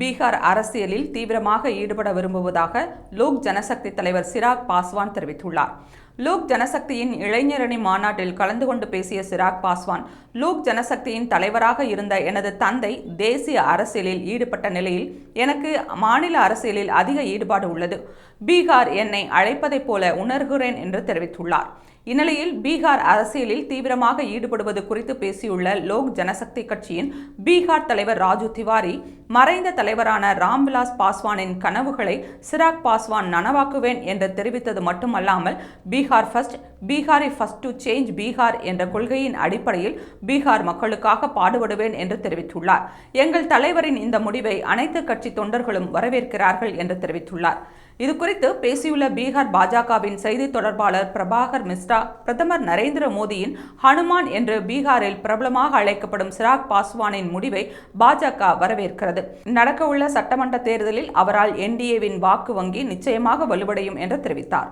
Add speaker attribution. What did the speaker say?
Speaker 1: பீகார் அரசியலில் தீவிரமாக ஈடுபட விரும்புவதாக லோக் ஜனசக்தி தலைவர் சிராக் பாஸ்வான் தெரிவித்துள்ளார். லோக் ஜனசக்தியின் இளைஞரணி மாநாட்டில் கலந்து கொண்டு பேசிய சிராக் பாஸ்வான் லோக் ஜனசக்தியின் தலைவராக இருந்த எனது தந்தை தேசிய அரசியலில் ஈடுபட்ட நிலையில் எனக்கு மாநில அரசியலில் அதிக ஈடுபாடு உள்ளது. பீகார் என்னை அழைப்பதைப் போல உணர்கிறேன் என்று தெரிவித்துள்ளார். இந்நிலையில் பீகார் அரசியலில் தீவிரமாக ஈடுபடுவது குறித்து பேசியுள்ள லோக் ஜனசக்தி கட்சியின் பீகார் தலைவர் ராஜு திவாரி மறைந்த தலைவரான ராம்விலாஸ் பாஸ்வானின் கனவுகளை சிராக் பாஸ்வான் நனவாக்குவேன் என்று தெரிவித்தது மட்டுமல்லாமல் பீகார் ஃபர்ஸ்ட் பீகாரை ஃபர்ஸ்ட் டு சேஞ்ச் பீகார் என்ற கொள்கையின் அடிப்படையில் பீகார் மக்களுக்காக பாடுபடுவேன் என்று தெரிவித்துள்ளார். எங்கள் தலைவரின் இந்த முடிவை அனைத்து கட்சி தொண்டர்களும் வரவேற்கிறார்கள் என்று தெரிவித்துள்ளார். இது குறித்து பேசியுள்ள பீகார் பாஜகவின் செய்தி தொடர்பாளர் பிரபாகர் மிஸ்ரா பிரதமர் நரேந்திர மோடியின் ஹனுமான் என்று பீகாரில் பிரபலமாக அழைக்கப்படும் சிராக் பாஸ்வானின் முடிவை பாஜக வரவேற்கிறது. நடக்கவுள்ள சட்டமன்ற தேர்தலில் அவரால் என்டிஏவின் வாக்கு வங்கி நிச்சயமாக வலுவடையும் என்று தெரிவித்தார்.